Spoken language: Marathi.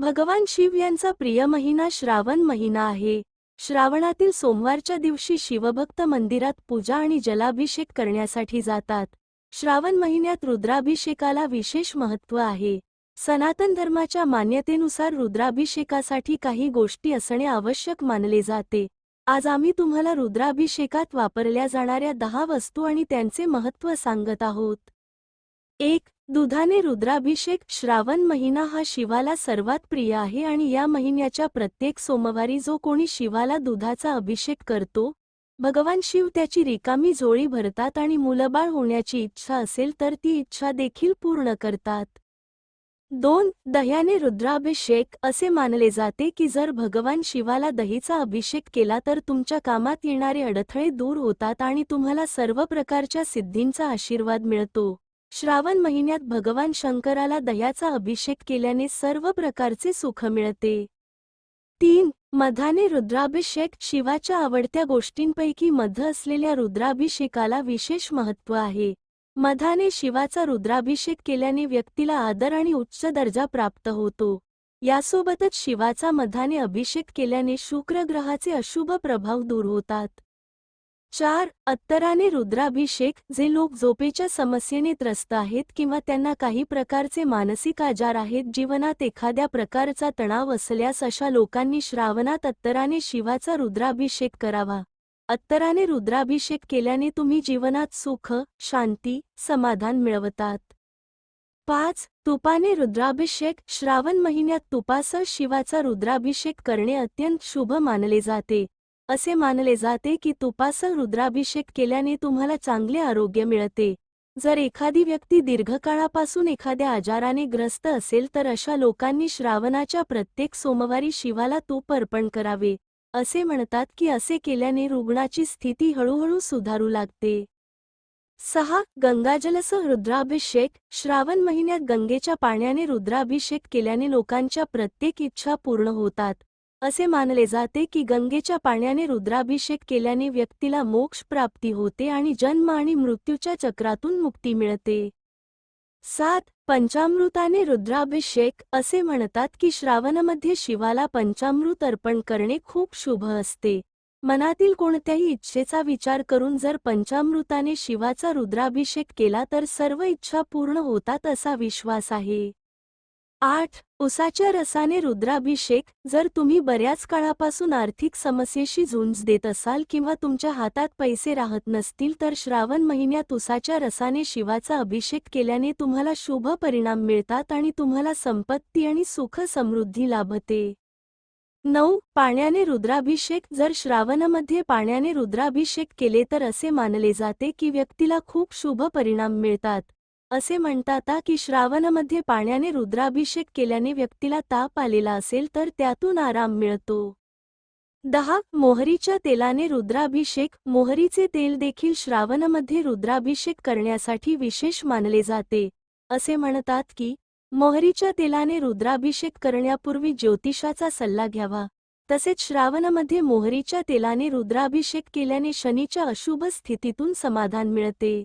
भगवान शिव यांचा प्रिय महिना श्रावण महिना आहे. श्रावणातील सोमवारच्या दिवशी शिवभक्त मंदिरात पूजा आणि जलाभिषेक करण्यासाठी जातात. श्रावण महिन्यात रुद्राभिषेकाला विशेष महत्त्व आहे. सनातन धर्माच्या मान्यतेनुसार रुद्राभिषेकासाठी काही गोष्टी असणे आवश्यक मानले जाते. आज आम्ही तुम्हाला रुद्राभिषेकात वापरल्या जाणाऱ्या दहा वस्तू आणि त्यांचे महत्त्व सांगत आहोत. एक दुधाने रुद्राभिषेक श्रावण महिना हा शिवाला सर्वात प्रिय आहे आणि या महिन्याच्या प्रत्येक सोमवारी जो कोणी शिवाला दुधाचा अभिषेक करतो भगवान शिव त्याची रिकामी जोळी भरतात आणि मुलबाळ होण्याची इच्छा असेल तर ती इच्छा देखील पूर्ण करतात. दोन दह्याने रुद्राभिषेक असे मानले जाते की जर भगवान शिवाला दहीचा अभिषेक केला तर तुमच्या कामात येणारे अडथळे दूर होतात आणि तुम्हाला सर्व प्रकारच्या सिद्धींचा आशीर्वाद मिळतो. श्रावण महिन्यात भगवान शंकराला दह्याचा अभिषेक केल्याने सर्व प्रकारचे सुख मिळते. तीन मधाने रुद्राभिषेक शिवाच्या आवडत्या गोष्टींपैकी मध असलेल्या रुद्राभिषेकाला विशेष महत्त्व आहे. मधाने शिवाचा रुद्राभिषेक केल्याने व्यक्तीला आदर आणि उच्च दर्जा प्राप्त होतो. यासोबतच शिवाचा मधाने अभिषेक केल्याने शुक्र ग्रहाचे अशुभ प्रभाव दूर होतात. चार अत्तराने रुद्राभिषेक जे लोक झोपेच्या समस्येने त्रस्त आहेत किंवा त्यांना काही प्रकारचे मानसिक आजार आहेत जीवनात एखाद्या प्रकारचा तणाव असल्यास अशा लोकांनी श्रावणात अत्तराने शिवाचा रुद्राभिषेक करावा. अत्तराने रुद्राभिषेक केल्याने तुम्ही जीवनात सुख शांती समाधान मिळवतात. पाच तुपाने रुद्राभिषेक श्रावण महिन्यात तुपासह शिवाचा रुद्राभिषेक करणे अत्यंत शुभ मानले जाते. असे मानले जाते की तुपासह रुद्राभिषेक केल्याने तुम्हाला चांगले आरोग्य मिळते. जर एखादी व्यक्ती दीर्घकाळापासून एखाद्या आजाराने ग्रस्त असेल तर अशा लोकांनी श्रावणाच्या प्रत्येक सोमवारी शिवाला तूप अर्पण करावे. असे म्हणतात की असे केल्याने रुग्णाची स्थिती हळूहळू सुधारू लागते. सहा. गंगाजलसह रुद्राभिषेक. श्रावण महिन्यात गंगेच्या पाण्याने रुद्राभिषेक केल्याने लोकांच्या प्रत्येक इच्छा पूर्ण होतात. असे मानले जाते की गंगेच्या पाण्याने रुद्राभिषेक केल्याने व्यक्तीला मोक्ष प्राप्ती होते आणि जन्म आणि मृत्यूच्या चक्रातून मुक्ती मिळते. सात पंचामृताने रुद्राभिषेक असे म्हणतात की श्रावणामध्ये शिवाला पंचामृत अर्पण करणे खूप शुभ असते. मनातील कोणत्याही इच्छेचा विचार करून जर पंचामृताने शिवाचा रुद्राभिषेक केला तर सर्व इच्छा पूर्ण होतात असा विश्वास आहे. आठ. उसाच्या रसाने रुद्राभिषेक. जर तुम्ही बऱ्याच काळापासून आर्थिक समस्येशी झुंज देत असाल किंवा तुमच्या हातात पैसे राहत नसतील तर श्रावण महिन्यात उसाच्या रसाने शिवाचा अभिषेक केल्याने तुम्हाला शुभ परिणाम मिळतात आणि तुम्हाला संपत्ती आणि सुख समृद्धी लाभते. नऊ. पाण्याने रुद्राभिषेक. जर श्रावणामध्ये पाण्याने रुद्राभिषेक केले तर असे मानले जाते की व्यक्तीला खूप शुभ परिणाम मिळतात. असे म्हणतात की श्रावणामध्ये पाण्याने रुद्राभिषेक केल्याने व्यक्तीला ताप आलेला असेल तर त्यातून आराम मिळतो. दहा. मोहरीच्या तेलाने रुद्राभिषेक. मोहरीचे तेल देखील श्रावणामध्ये रुद्राभिषेक करण्यासाठी विशेष मानले जाते. असे म्हणतात की मोहरीच्या तेलाने रुद्राभिषेक करण्यापूर्वी ज्योतिषाचा सल्ला घ्यावा. तसेच श्रावणामध्ये मोहरीच्या तेलाने रुद्राभिषेक केल्याने शनीच्या अशुभ स्थितीतून समाधान मिळते.